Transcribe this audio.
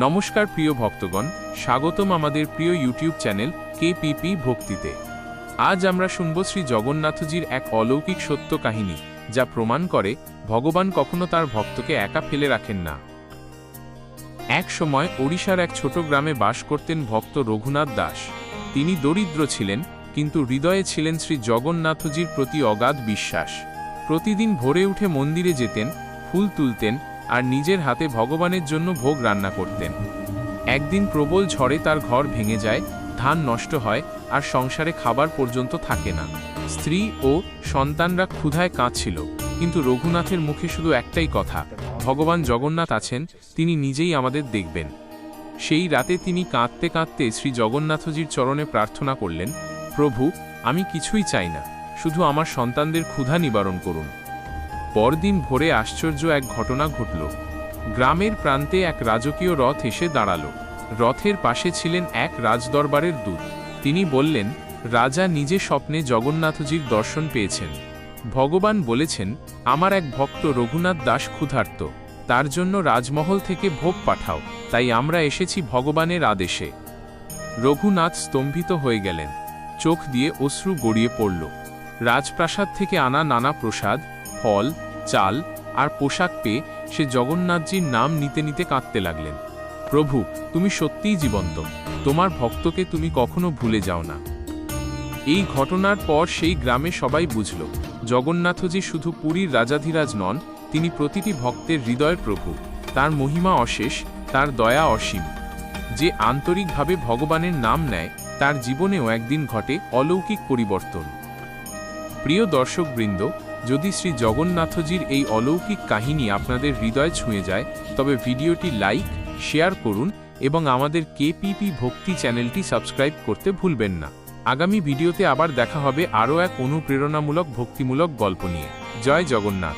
নমস্কার প্রিয় ভক্তগণ, স্বাগতম আমাদের প্রিয় ইউটিউব চ্যানেল কেপিপি ভক্তিতে। আজ আমরা শুনব শ্রী জগন্নাথজির এক অলৌকিক সত্য কাহিনী, যা প্রমাণ করে ভগবান কখনো তার ভক্তকে একা ফেলে রাখেন না। এক সময় ওড়িশার এক ছোট গ্রামে বাস করতেন ভক্ত রঘুনাথ দাস। তিনি দরিদ্র ছিলেন, কিন্তু হৃদয়ে ছিলেন শ্রী জগন্নাথজির প্রতি অগাধ বিশ্বাস। প্রতিদিন ভোরে উঠে মন্দিরে যেতেন, ফুল তুলতেন আর নিজের হাতে ভগবানের জন্য ভোগ রান্না করতেন। একদিন প্রবল ঝড়ে তার ঘর ভেঙে যায়, ধান নষ্ট হয় আর সংসারে খাবার পর্যন্ত থাকে না। স্ত্রী ও সন্তানরা ক্ষুধায় কাঁদছিল, কিন্তু রঘুনাথের মুখে শুধু একটাই কথা, ভগবান জগন্নাথ আছেন, তিনি নিজেই আমাদের দেখবেন। সেই রাতে তিনি কাঁদতে কাঁদতে শ্রী জগন্নাথজির চরণে প্রার্থনা করলেন, প্রভু, আমি কিছুই চাই না, শুধু আমার সন্তানদের ক্ষুধা নিবারণ করুন। পরদিন ভোরে আশ্চর্য এক ঘটনা ঘটল। গ্রামের প্রান্তে এক রাজকীয় রথ এসে দাঁড়াল। রথের পাশে ছিলেন এক রাজদরবারের দূত। তিনি বললেন, রাজা নিজে স্বপ্নে জগন্নাথজির দর্শন পেয়েছেন। ভগবান বলেছেন, আমার এক ভক্ত রঘুনাথ দাস ক্ষুধার্ত। তার জন্য রাজমহল থেকে ভোগ পাঠাও। তাই আমরা এসেছি ভগবানের আদেশে। রঘুনাথ স্তম্ভিত হয়ে গেলেন। চোখ দিয়ে অশ্রু গড়িয়ে পড়ল। রাজপ্রাসাদ থেকে আনা নানা প্রসাদ ফল, চাল আর পোশাক পেয়ে সে জগন্নাথজির নাম নিতে নিতে কাঁদতে লাগলেন। প্রভু, তুমি সত্যিই জীবন্ত। তোমার ভক্তকে তুমি কখনো ভুলে যাও না। এই ঘটনার পর সেই গ্রামে সবাই বুঝল, জগন্নাথজি শুধু পুরীর রাজাধিরাজ নন, তিনি প্রতিটি ভক্তের হৃদয়ের প্রভু। তার মহিমা অশেষ, তার দয়া অসীম। যে আন্তরিকভাবে ভগবানের নাম নেয়, তার জীবনেও একদিন ঘটে অলৌকিক পরিবর্তন। প্রিয় দর্শকবৃন্দ যদি শ্রী জগন্নাথজির এই অলৌকিক কাহিনী আপনাদের হৃদয় ছুঁয়ে যায়, তবে ভিডিওটি লাইক, শেয়ার করুন এবং আমাদের কেপিপি ভক্তি চ্যানেলটি সাবস্ক্রাইব করতে ভুলবেন না। আগামী ভিডিওতে আবার দেখা হবে আরও এক অনুপ্রেরণামূলক ভক্তিমূলক গল্প নিয়ে। জয় জগন্নাথ।